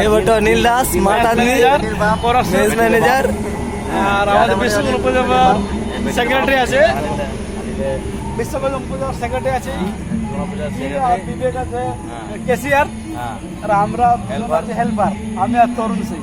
এই বটো Nil Das sales manager আর আমাদের বিশ্বকর্মা সেক্রেটারি আছে। বিশ্বকর্মা উপজেলার সেক্রেটারি আছে। বিবেক আছে কেসিআর। আর আমরা হেল্পার আমি আর তরুণ সিং।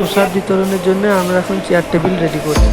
প্রসাদ বিতরণের জন্য আমরা এখন চেয়ার টেবিল রেডি করছি।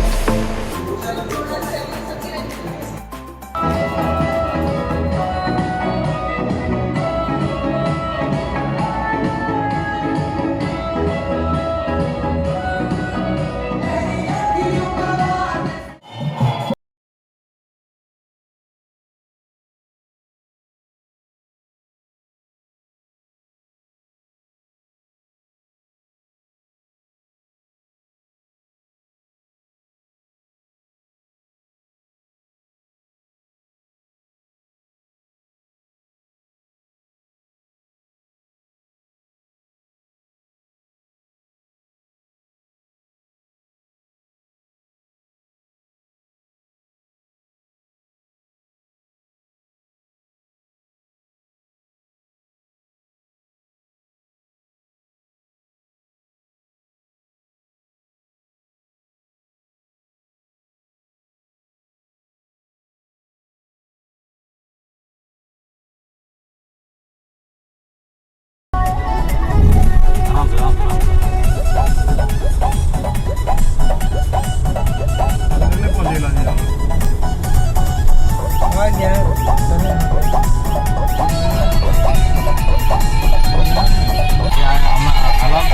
খালাম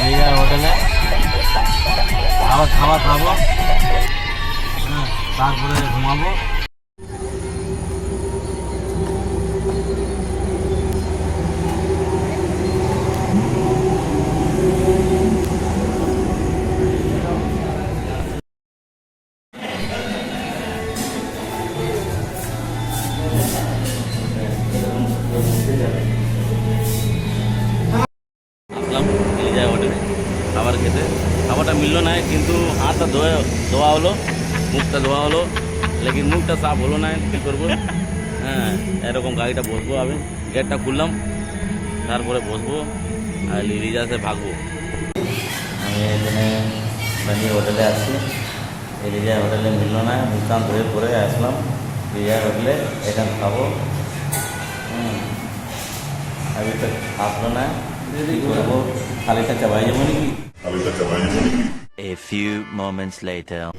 এই হোটেলে আবার খাবার খাব হ্যাঁ, তারপরে ঘুমাবো আসলাম এলিজা হোটেলে খাবার খেতে। খাবারটা মিললো না কিন্তু হাতটা ধোয়া ধোয়া হলো, মুখটা ধোয়া হলো। লেকিন মুখটা সাফ হলো না কী করব? হ্যাঁ এরকম গাড়িটা বসবো আমি। গেটটা খুললাম, তারপরে বসবো, আর লিজাসে ভাগবো। আমি এখানে হোটেলে আসছি। এলিজা হোটেলে মিললো না মুখটান ধুয়ে পরে আসলাম। লিজা হোটেলে এখানে খাব। अभी तक हाथ ना है खाली का चबाई जमोनी की खाली का चबाई जमोनी की A few moments later.